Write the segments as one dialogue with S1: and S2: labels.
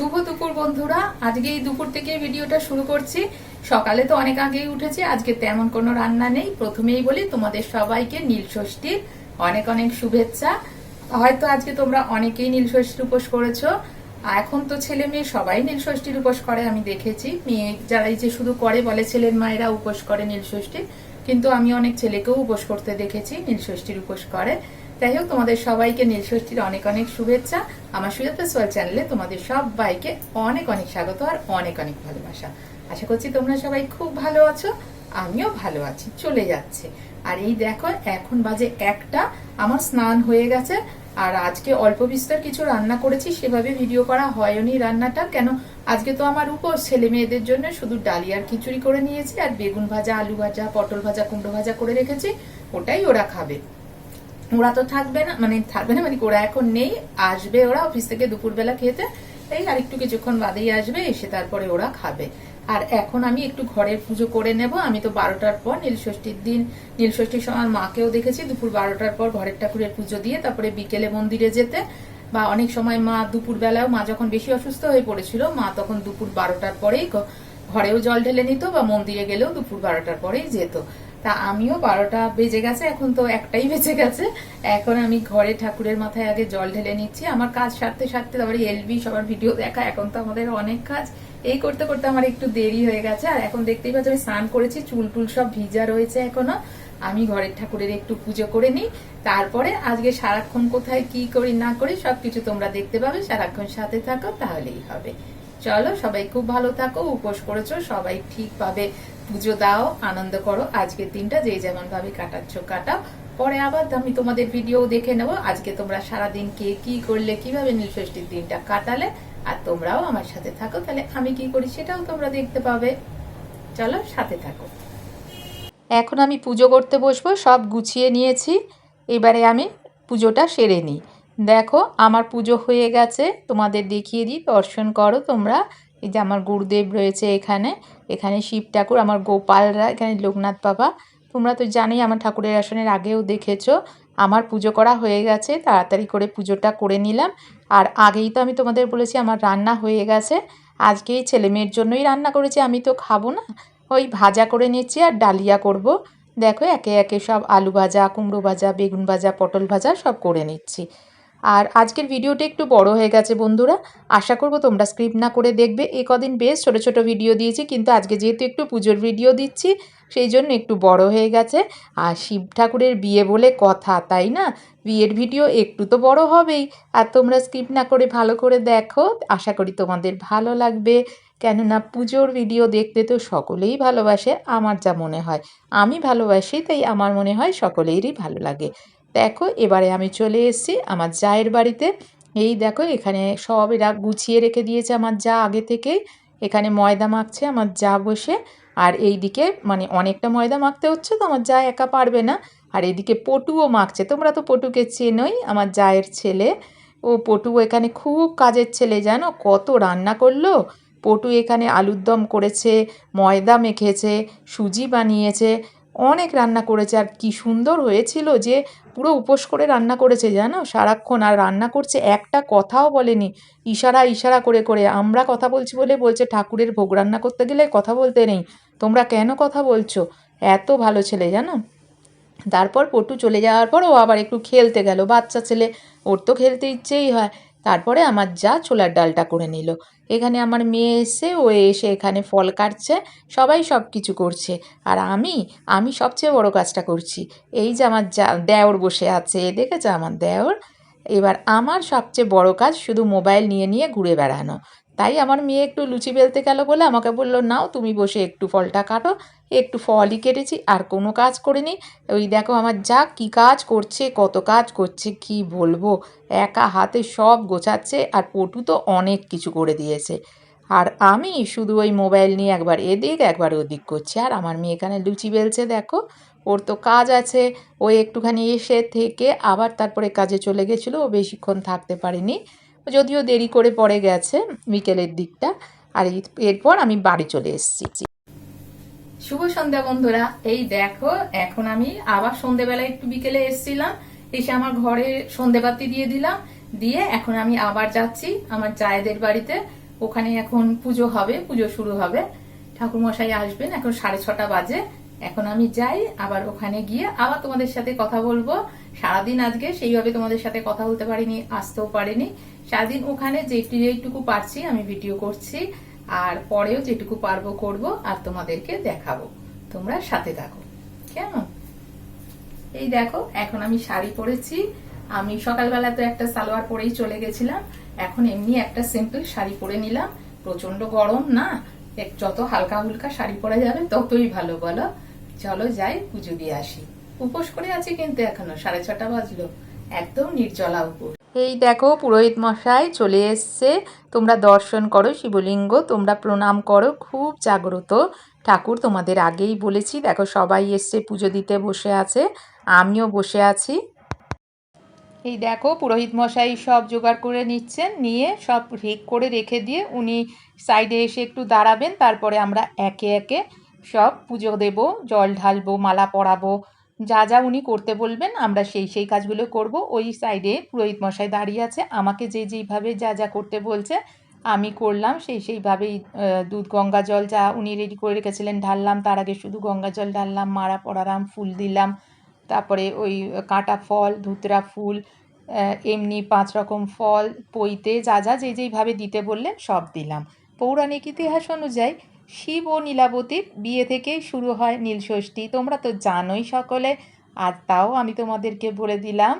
S1: শুভ দুপুর বন্ধুরা। আজকে এই দুপুর থেকে ভিডিওটা শুরু করছি। সকালে তো অনেক আগেই উঠেছি, আজকে তেমন কোনো রান্না নেই। প্রথমেই বলি, তোমাদের সবাইকে নীল ষষ্ঠীর অনেক অনেক শুভেচ্ছা। হয়তো আজকে তোমরা অনেকেই নীল ষষ্ঠীর উপোস করেছ। এখন তো ছেলে মেয়ে সবাই নীল ষষ্ঠীর উপোস করে, আমি দেখেছি। মেয়ে যারাই যে শুধু করে বলে ছেলের মায়েরা উপোস করে নীল ষষ্ঠীর, কিন্তু আমি অনেক ছেলেকেও উপোস করতে দেখেছি, নীল ষষ্ঠীর উপোস করে। যাই হোক, তোমাদের সবাইকে নীল ষষ্ঠীর অনেক অনেক শুভেচ্ছা। আমার সুজাতা সোয়াল চ্যানেলে তোমাদের সবাইকে অনেক অনেক স্বাগত আর অনেক অনেক ভালোবাসা। আশা করছি তোমরা সবাই খুব ভালো আছো, আমিও ভালো আছি, চলে যাচ্ছে। আর এই দেখো, এখন বাজে একটা, আমার স্নান হয়ে গেছে। আর আজকে অল্প বিস্তর কিছু রান্না করেছি, সেভাবে ভিডিও করা হয়নি রান্নাটা। কেন, আজকে তো আমার উপর ছেলে মেয়েদের জন্য শুধু ডালিয়ার খিচুড়ি করে নিয়েছি, আর বেগুন ভাজা, আলু ভাজা, পটল ভাজা, কুমড়ো ভাজা করে রেখেছি, ওটাই ওরা খাবে। ওরা তো থাকবে না মানে থাকবে না মানে ওরা এখন নেই, আসবে ওরা অফিস থেকে দুপুরবেলা খেতে, এই আর একটু কিছুক্ষণ বাদেই আসবে, এসে তারপরে ওরা খাবে। আর এখন আমি একটু ঘরের পুজো করে নেব, আমি তো বারোটার পর নীলষষ্ঠীর দিন, নীলষষ্ঠীর সময় মাকেও দেখেছি, দুপুর বারোটার পর ঘরের ঠাকুরের পুজো দিয়ে তারপরে বিকেলে মন্দিরে যেতে, বা অনেক সময় মা দুপুর বেলাও মা যখন বেশি অসুস্থ হয়ে পড়েছিল, মা তখন দুপুর বারোটার পরেই ঘরেও জল ঢেলে নিত, বা মন্দিরে গেলেও দুপুর বারোটার পরেই যেত। তা আমিও বারোটা বেজে গেছে, এখন তো একটাই বেজে গেছে। এখন আমি ঘরে ঠাকুরের মাথায় আগে জল ঢেলে নিচ্ছি। আমার কাজ সারতে সারতে তারপরে এলবি সবার ভিডিও দেখা, এখন তো আমাদের অনেক কাজ। এই করতে করতে আমার একটু দেরি হয়ে গেছে। আর এখন দেখতেই পাচ্ছ, আমি স্নান করেছি, চুল টুল সব ভিজা রয়েছে এখনও। আমি ঘরের ঠাকুরের একটু পুজো করে নিই। তারপরে আজকে সারাক্ষণ কোথায় কি করি না করি, সবকিছু তোমরা দেখতে পাবে। সারাক্ষণ সাথে থাকো, তাহলেই হবে। চলো, সবাই খুব ভালো থাকো, উপোস করেছ, সবাই ঠিকভাবে পুজো দাও, আনন্দ করো, আজকের দিনটা যে যেমন ভাবে কাটাচ্ছ, কাটাও। পরে আবার আমি তোমাদের ভিডিও দেখে নেব, আজকে তোমরা সারাদিন কে কি করলে, কীভাবে নীলষষ্ঠীর দিনটা কাটালে, আর তোমরাও আমার সাথে থাকো, তাহলে আমি কি করি সেটাও তোমরা দেখতে পাবে। চলো সাথে থাকো। এখন আমি পুজো করতে বসবো, সব গুছিয়ে নিয়েছি, এবারে আমি পুজোটা সেরে নিই। দেখো, আমার পুজো হয়ে গেছে, তোমাদের দেখিয়ে দিই, দর্শন করো তোমরা। এই যে আমার গুরুদেব রয়েছে এখানে এখানে শিব ঠাকুর, আমার গোপালরা, এখানে লোকনাথ বাবা। তোমরা তো জানোই, আমার ঠাকুরের আসনের আগেও দেখেছ। আমার পুজো করা হয়ে গেছে, তাড়াতাড়ি করে পুজোটা করে নিলাম। আর আগেই তো আমি তোমাদের বলেছি, আমার রান্না হয়ে গেছে। আজকে এই ছেলে মেয়ের জন্যই রান্না করেছি, আমি তো খাব না। ওই ভাজা করে নিচ্ছি আর ডালিয়া করব। দেখো, একে একে সব আলু ভাজা, কুমড়ো ভাজা, বেগুন ভাজা, পটল ভাজা সব করে নিচ্ছি। আর আজকের ভিডিওটা একটু বড় হয়ে গেছে বন্ধুরা। আশা করব তোমরা স্ক্রিপ্ট না করে দেখবে। এ কদিন বেশ ছোট ছোট ভিডিও দিয়েছি, কিন্তু আজকে যেহেতু একটু পুজোর ভিডিও দিচ্ছি, সেই জন্য একটু বড় হয়ে গেছে। আর শিব ঠাকুরের বিয়ে বলে কথা, তাই না? বিয়ের ভিডিও একটু তো বড় হবেই। আর তোমরা স্ক্রিপ্ট না করে ভালো করে দেখো। আশা করি তোমাদের ভালো লাগবে। কেননা পুজোর ভিডিও দেখতে তো সকলেই ভালোবাসে, আমার যা মনে হয়। আমি ভালোবাসি, তাই আমার মনে হয় সকলেরই ভালো লাগে। দেখো, এবারে আমি চলে এসেছি আমার জায়ের বাড়িতে। এই দেখো, এখানে সব এরা গুছিয়ে রেখে দিয়েছে আমার যা আগে থেকেই। এখানে ময়দা মাখছে আমার যা বসে। আর এই দিকে মানে অনেকটা ময়দা মাখতে হচ্ছে তো আমার যা একা পারবে না। আর এদিকে পটুও মাখছে। তোমরা তো পটুকে চেনোই, আমার জায়ের ছেলে। ও পটু এখানে খুব কাজের ছেলে, জানো? কত রান্না করল। পটু এখানে আলুর দম করেছে, ময়দা মেখেছে, সুজি বানিয়েছে। অনেক রান্না করেছে। আর কি সুন্দর হয়েছিল যে পুরো উপোস করে রান্না করেছে, জানো? সারাক্ষণ আর রান্না করছে, একটা কথাও বলেনি। ইশারা ইশারা করে করে, আমরা কথা বলছি বলে বলছে, ঠাকুরের ভোগ রান্না করতে গেলে কথা বলতে নেই। তোমরা কেন কথা বলছো? এত ভালো ছেলে, জানো? তারপর পটু চলে যাওয়ার পর ও আবার একটু খেলতে গেল। বাচ্চা ছেলে, ওর তো খেলতে ইচ্ছেই হয়। তারপরে আমার যা ছোলার ডালটা করে নিল। এখানে আমার মেয়ে এসে, ও এসে এখানে ফল কাটছে, সবাই সব কিছু করছে। আর আমি আমি সবচেয়ে বড় কাজটা করছি। এই যে আমার যা, দেওর বসে আছে দেখেছে আমার দেওর? এবার আমার সবচেয়ে বড় কাজ শুধু মোবাইল নিয়ে নিয়ে ঘুরে বেড়ানো। তাই আমার মেয়ে একটু লুচি বেলতে গেল বলে আমাকে বলল, নাও, তুমি বসে একটু ফলটা কাটো, একটু ফলই কেটেছি, আর কোনো কাজ করিনি। ওই দেখো আমার যা কি কাজ করছে, কত কাজ করছে, কি বলব? একা হাতে সব গোছাচ্ছে, আর পটু তো অনেক কিছু করে দিয়েছে। আর আমি শুধু ওই মোবাইল নিয়ে একবার এদিক, একবার ওদিক করছি। আর আমার মেয়ে এখানে লুচি বেলছে, দেখো। ওর তো কাজ আছে। ও একটুখানি এসে থেকে আবার তারপরে কাজে চলে গেছিল। ও বেশিক্ষণ থাকতে পারেনি। যদিও দেরি করে পড়ে গেছে বিকেলের দিকটা। আর এরপর আমি বাড়ি চলে এসেছি। শুভ সন্ধ্যা বন্ধুরা। এই দেখো, এখন আমি আবার সন্ধেবেলা একটু বিকেলে এসেছিলাম। এসে আমার ঘরে সন্ধেবাতি দিয়ে দিলাম। দিয়ে এখন আমি আবার যাচ্ছি আমার জায়েদের বাড়িতে। ওখানে এখন পুজো হবে, পুজো শুরু হবে। ঠাকুর মশাই আসবেন, এখন সাড়ে ছটা বাজে। এখন আমি যাই, আবার ওখানে গিয়ে আবার তোমাদের সাথে কথা বলব। সারাদিন আজকে সেইভাবে তোমাদের সাথে কথা বলতে পারিনি, আসতেও পারিনি। সারাদিন ওখানে যেটু যেটুকু পারছি আমি ভিডিও করছি, আর পরেও যেটুকু পারব করব আর তোমাদেরকে দেখাবো। তোমরা সাথে থাকো। কেমন? এই দেখো, এখন আমি শাড়ি পরেছি। আমি সকালবেলা তো একটা সালোয়ার পরেই চলে গেছিলাম। এখন এমনি একটা সিম্পল শাড়ি পরে নিলাম। প্রচণ্ড গরম না? যত হালকা হুলকা শাড়ি পরা যাবে, ততই ভালো, বলো। চলো যাই, পুজো দিয়ে আসি। উপোস করে আছি কিন্তু এখনও, সাড়ে ছটা বাজলো। একদম নির্জলা উপোস। এই দেখো, পুরোহিত মশাই চলে এসছে। তোমরা দর্শন করো, শিবলিঙ্গ, তোমরা প্রণাম করো, খুব জাগ্রত। ঠাকুর তোমাদের আগেই বলেছি, দেখো সবাই এসছে, পুজো দিতে বসে আছে, আমিও বসে আছি। এই দেখো, পুরোহিত মশাই সব জোগাড় করে নিচ্ছেন, নিয়ে সব রেক করে রেখে দিয়ে উনি সাইডে এসে একটু দাঁড়াবেন, তারপরে আমরা একে একে সব পুজো দেব, জল ঢালবো, মালা পরাবো যা যা উনি করতে বলবেন, আমরা সেই সেই কাজগুলো করব। ওই সাইডে পুরোহিত মশাই দাঁড়িয়ে আছে। আমাকে যে, যেইভাবে যা যা করতে বলছে, আমি করলাম। সেই, সেইভাবেই দুধ, গঙ্গা জল যা উনি রেডি করে রেখেছিলেন, ঢাললাম। তার আগে শুধু গঙ্গা জল ঢাললাম, মারা পড়ালাম ফুল দিলাম। তারপরে ওই কাঁটা ফল, ধুতরা ফুল এমনি পাঁচ রকম ফল, পইতে যা যা, যে, যেইভাবে দিতে বললেন, সব দিলাম। পৌরাণিক ইতিহাস অনুযায়ী শিব ও নীলাবতীর বিয়ে থেকেই শুরু হয় নীলষষ্ঠী। তোমরা তো জানোই সকলে। আর তাও আমি তোমাদেরকে বলে দিলাম,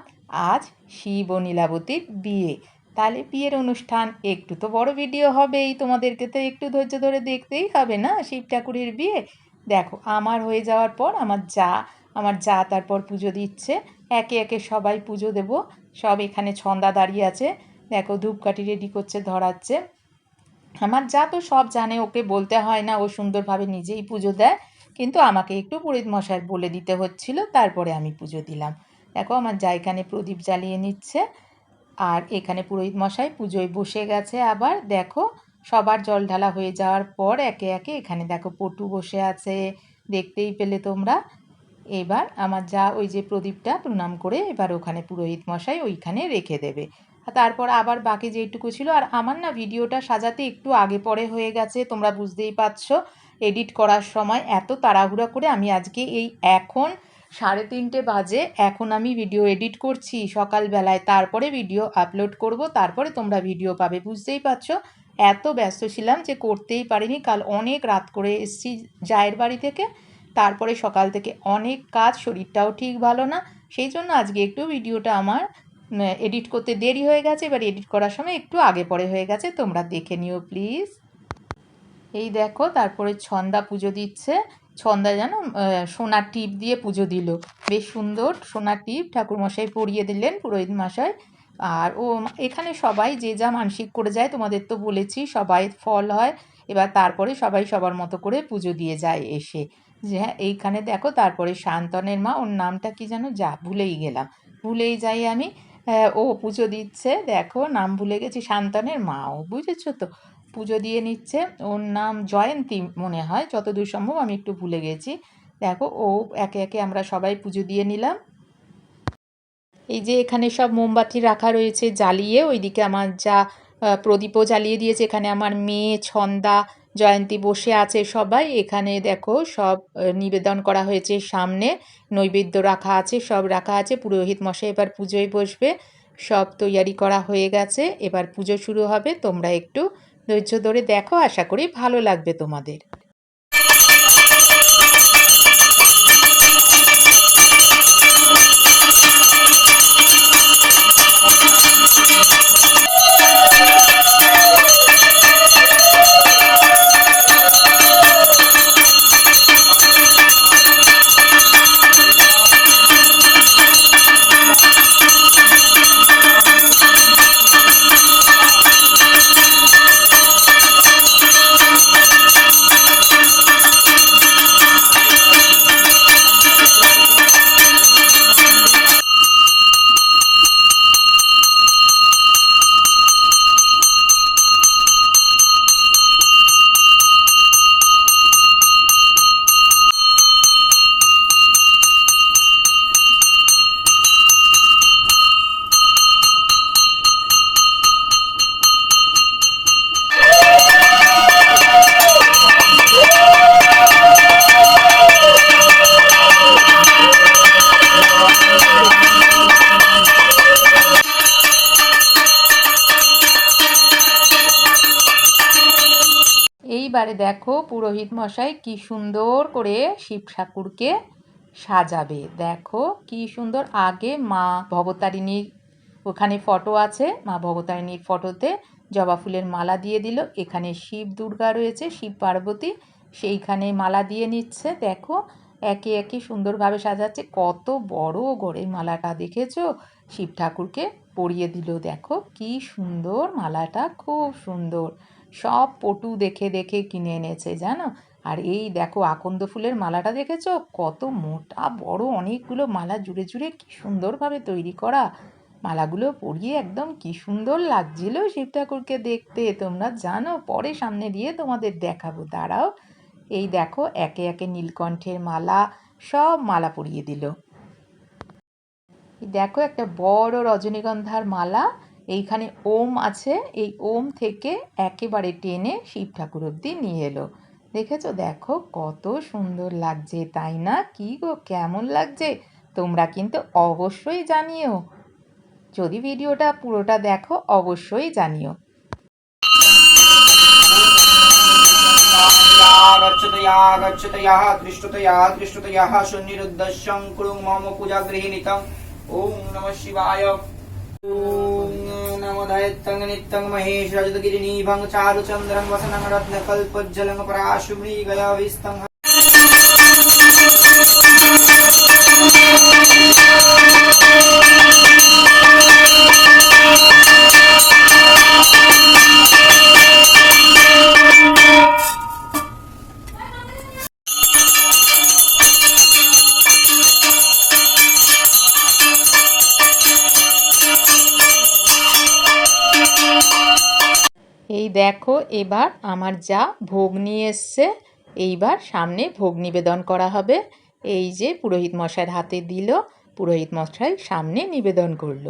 S1: আজ শিব ও নীলাবতীর বিয়ে। তাহলে বিয়ের অনুষ্ঠান একটু তো বড় ভিডিও হবেই। তোমাদেরকে তো একটু ধৈর্য ধরে দেখতেই হবে না শিব ঠাকুরের বিয়ে? দেখো, আমার হয়ে যাওয়ার পর আমার যা আমার যা তারপর পুজো দিচ্ছে। একে একে সবাই পুজো দেব। সব এখানে ছন্দা দাঁড়িয়ে আছে। দেখো ধূপকাঠি রেডি করছে, ধরাচ্ছে। আমার যা তো সব জানে, ওকে বলতে হয় না, ও সুন্দরভাবে নিজেই পুজো দেয়। কিন্তু আমাকে একটু পুরোহিত মশাই বলে দিতে হচ্ছিল, তারপরে আমি পুজো দিলাম। দেখো আমার যা এখানে প্রদীপ জ্বালিয়ে নিচ্ছে, আর এখানে পুরোহিত মশাই পুজোয় বসে গেছে আবার। দেখো, সবার জল ঢালা হয়ে যাওয়ার পর একে একে এখানে দেখো পটু বসে আছে, দেখতেই পেলে তোমরা। এবার আমার যা ওই যে প্রদীপটা প্রণাম করে এবার ওখানে পুরোহিত মশাই ওইখানে রেখে দেবে। তারপর আবার বাকি যেইটুকু ছিল। আর আমার না ভিডিওটা সাজাতে একটু আগে পরে হয়ে গেছে, তোমরা বুঝতেই পারছ। এডিট করার সময় এত তাড়াহুড়া করে আমি আজকে এই এখন সাড়ে তিনটে বাজে, এখন আমি ভিডিও এডিট করছি সকালবেলায়। তারপরে ভিডিও আপলোড করব, তারপরে তোমরা ভিডিও পাবে, বুঝতেই পারছ? এত ব্যস্ত ছিলাম যে করতেই পারিনি। কাল অনেক রাত করে এসেছি জায়ের বাড়ি থেকে। তারপরে সকাল থেকে অনেক কাজ, শরীরটাও ঠিক ভালো না। সেই জন্য আজকে একটু ভিডিওটা আমার এডিট করতে দেরি হয়ে গেছে, এবার এডিট করার সময় একটু আগে পরে হয়ে গেছে, তোমরা দেখে নিও প্লিজ এই দেখো, তারপরে ছন্দা পুজো দিচ্ছে, ছন্দা যেন সোনার টিপ দিয়ে পুজো দিল। বেশ সুন্দর, সোনার টিপ ঠাকুরমশাই পরিয়ে দিলেন পুরোহিত মশাই। আর ও, এখানে সবাই যে যা মানসিক করে যায়, তোমাদের তো বলেছি, সবাই ফল হয়, এবার তারপরে সবাই সবার মতো করে পুজো দিয়ে যায় এসে। যে হ্যাঁ এইখানে দেখো, তারপরে শান্তনের মা, ওর নামটা কি যেন, যা, ভুলেই গেলাম। ভুলেই যাই আমি। ও পুজো দিচ্ছে। দেখো, নাম ভুলে গেছি, শান্তনের মাও, বুঝেছ তো? পুজো দিয়ে নিচ্ছে। ওর নাম জয়ন্তী মনে হয়, যতদূর সম্ভব আমি একটু ভুলে গেছি। দেখো, ও একে একে আমরা সবাই পুজো দিয়ে নিলাম। এই যে এখানে সব মোমবাতি রাখা রয়েছে জ্বালিয়ে, ওইদিকে আমার যা প্রদীপও জ্বালিয়ে দিয়েছে। এখানে আমার মেয়ে, ছন্দা জয়ন্তী বসে আছে সবাই। এখানে দেখো সব নিবেদন করা হয়েছে। সামনে নৈবেদ্য রাখা আছে, সব রাখা আছে। পুরোহিত মশাই এবার পুজোয় বসবে। সব তৈয়ারি করা হয়ে গেছে। এবার পুজো শুরু হবে। তোমরা একটু ধৈর্য ধরে দেখো। আশা করি ভালো লাগবে তোমাদের। এইবারে দেখো পুরোহিত মশাই কি সুন্দর করে শিব ঠাকুরকে সাজাবে। দেখো কি সুন্দর আগে মা ভবতারিণীর ওখানে ফটো আছে, মা ভবতারিণীর ফটোতে জবা ফুলের মালা দিয়ে দিল, এখানে শিব দুর্গা রয়েছে, শিব পার্বতী সেইখানে মালা দিয়ে নিচ্ছে। দেখো একে একে সুন্দরভাবে সাজাচ্ছে, কত বড় গড়ে মালাটা দেখেছ? শিব ঠাকুরকে পরিয়ে দিল, দেখো কি সুন্দর মালাটা, খুব সুন্দর। সব পটু দেখে দেখে কিনে এনেছে, জানো? আর এই দেখো আকন্দ ফুলের মালাটা দেখেছ? কত মোটা, বড় অনেকগুলো মালা, জুড়ে জুড়ে কি সুন্দরভাবে তৈরি করা। মালাগুলো পরিয়ে একদম কি সুন্দর লাগছিল শিব ঠাকুরকে দেখতে, তোমরা জানো? পরে সামনে দিয়ে তোমাদের দেখাবো। দাঁড়াও, এই দেখো একে একে নীলকণ্ঠের মালা, সব মালা পরিয়ে দিল। দেখো একটা বড় রজনীগন্ধার মালা এইখানে ওম আছে এই ওম থেকে একেবারে টেনে শিব ঠাকুর অব্দি নিয়ে এলো দেখেছো দেখো কত সুন্দর লাগছে তাই না কি গো কেমন লাগছে তোমরা কিন্তু অবশ্যই জানিও যদি ভিডিওটা পুরোটা দেখো অবশ্যই জানিও
S2: गच्छतया गच्छतया दृष्टतया दृष्टतया सुनिरुद्धशं कुरु मम पूजागृहीनितम् ॐ नमः शिवाय ॐ नमो दैत्यं नित्यं महेश रजतगिरिनीभं चारुचन्द्रं वसनं रत्नकल्पज्जलं पराशुमृगयाविस्तं
S1: এই দেখো, এবার আমার যা ভোগ নিয়ে এসছে, এইবার সামনে ভোগ নিবেদন করা হবে। এই যে পুরোহিত মশাইয়ের হাতে দিল, পুরোহিত মশাই সামনে নিবেদন করল।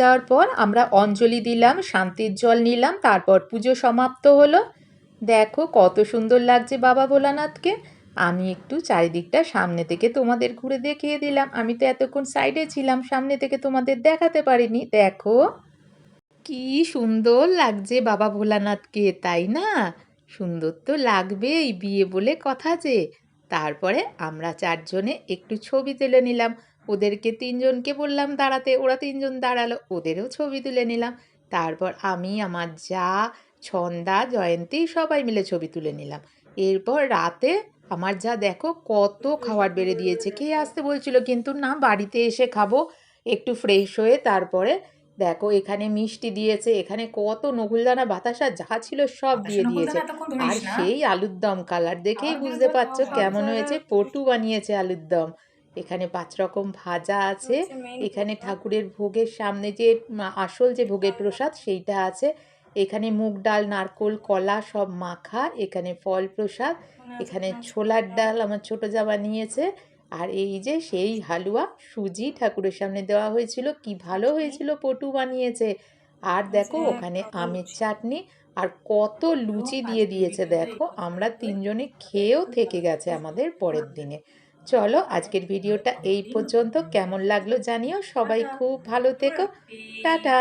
S1: যাওয়ার পর আমরা অঞ্জলি দিলাম, শান্তির জল নিলাম, তারপর পুজো সমাপ্ত হলো। দেখো কত সুন্দর লাগছে বাবা ভোলানাথকে। আমি একটু চারিদিকটা সামনে থেকে তোমাদের ঘুরে দেখিয়ে দিলাম। আমি তো এতক্ষণ সাইডে ছিলাম, সামনে থেকে তোমাদের দেখাতে পারিনি। দেখো কি সুন্দর লাগছে বাবা ভোলানাথকে, তাই না? সুন্দর তো লাগবেই, বিয়ে বলে কথা যে। তারপরে আমরা চারজনে একটু ছবি তুলে নিলাম। ওদেরকে তিনজনকে বললাম দাঁড়াতে ওরা তিনজন দাঁড়াল ওদেরও ছবি তুলে নিলাম। তারপর আমি আমার যা ছন্দা জয়ন্তী সবাই মিলে ছবি তুলে নিলাম। এরপর রাতে আমার যা দেখো কত খাবার বেড়ে দিয়েছে। কে আসতে বলছিল কিন্তু না বাড়িতে এসে খাব একটু ফ্রেশ হয়ে তারপরে দেখো এখানে মিষ্টি দিয়েছে এখানে কত নকুলদানা বাতাসা যা ছিল সব দিয়ে দিয়েছে। আর সেই আলুর দম কালার দেখেই বুঝতে পারছ কেমন হয়েছে। পটু বানিয়েছে আলুর দম এখানে পাঁচ রকম ভাজা আছে। এখানে ঠাকুরের ভোগের সামনে যে আসল যে ভোগের প্রসাদ সেইটা আছে। এখানে মুগ ডাল নারকোল কলা সব মাখা এখানে ফল প্রসাদ এখানে ছোলার ডাল আমার ছোট জামা নিয়েছে আর এই যে সেই হালুয়া সুজি ঠাকুরের সামনে দেওয়া হয়েছিল। কি ভালো হয়েছিল পটু বানিয়েছে। আর দেখো ওখানে আমের চাটনি আর কত লুচি দিয়ে দিয়েছে দেখো। আমরা তিনজনে খেয়েও থেকে গেছে আমাদের পরের দিনে। চলো আজকের ভিডিওটা এই পর্যন্ত। কেমন লাগল জানিও। সবাই খুব ভালো থেকো। টাটা।